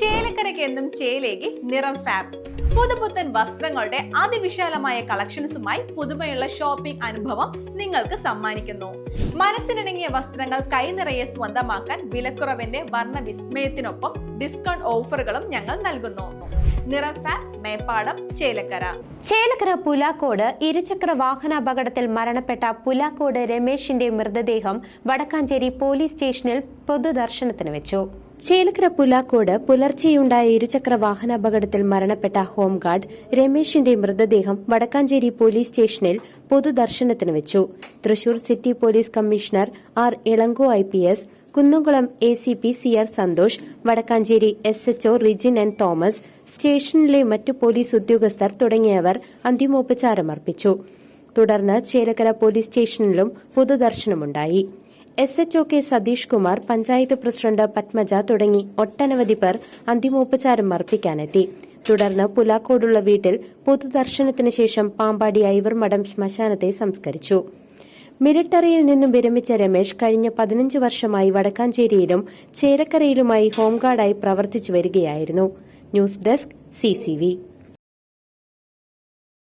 ചേലക്കരയ്ക്ക് എന്നും ചേലേക്ക് നിറം ഫാബ്. പുതുപുത്തൻ വസ്ത്രങ്ങളുടെ അതിവിശാലമായ കളക്ഷൻസുമായി പുതുമയുള്ള ഷോപ്പിംഗ് അനുഭവം നിങ്ങൾക്ക് സമ്മാനിക്കുന്നു. മനസ്സിനിണങ്ങിയ വസ്ത്രങ്ങൾ കൈനിറയെ സ്വന്തമാക്കാൻ വിലക്കുറവിന്റെ വർണ വിസ്മയത്തിനൊപ്പം ഡിസ്കൗണ്ട് ഓഫറുകളും ഞങ്ങൾ നൽകുന്നു. നിറം ഫാബ് മേപ്പാടം ചേലക്കര. ചേലക്കര പുലാക്കോട് ഇരുചക്ര വാഹനാപകടത്തിൽ മരണപ്പെട്ട പുലാക്കോട് രമേശിന്റെ മൃതദേഹം വടക്കാഞ്ചേരി പോലീസ് സ്റ്റേഷനിൽ പൊതുദർശനത്തിന് വെച്ചു. ചേലക്കര പുലാക്കോട് പുലർച്ചെയുണ്ടായ ഇരുചക്ര വാഹനാപകടത്തിൽ മരണപ്പെട്ട ഹോംഗാർഡ് രമേശിന്റെ മൃതദേഹം വടക്കാഞ്ചേരി പോലീസ് സ്റ്റേഷനിൽ പൊതുദർശനത്തിന് വെച്ചു. Thrissur city police commissioner R Ilango I P S Kunnamkulam A C P C R Santhosh Vadakkanchery S H O Rijin and Thomas സ്റ്റേഷനിലെ മറ്റു പോലീസ് ഉദ്യോഗസ്ഥർ തുടങ്ങിയവർ അന്തിമോപചാരം അർപ്പിച്ചു തുടർന്ന് ചേലക്കര പോലീസ് സ്റ്റേഷനിലും പൊതുദർശനമുണ്ടായി. S H O K Satheesh Kumar panchayat president Padmaja തുടങ്ങി ഒട്ടനവധി പേർ അന്തിമോപചാരം അർപ്പിക്കാനെത്തി. തുടർന്ന് പുലാക്കോടുള്ള വീട്ടിൽ പൊതുദർശനത്തിന് ശേഷം പാമ്പാടി ഐവർ മഠം ശ്മശാനത്തെ സംസ്കരിച്ചു. മിലിട്ടറിയിൽ നിന്നും വിരമിച്ച രമേശ് കഴിഞ്ഞ പതിനഞ്ച് വർഷമായി വടക്കാഞ്ചേരിയിലും ചേരക്കരയിലുമായി ഹോംഗാർഡായി പ്രവർത്തിച്ചു വരികയായിരുന്നു. News desk C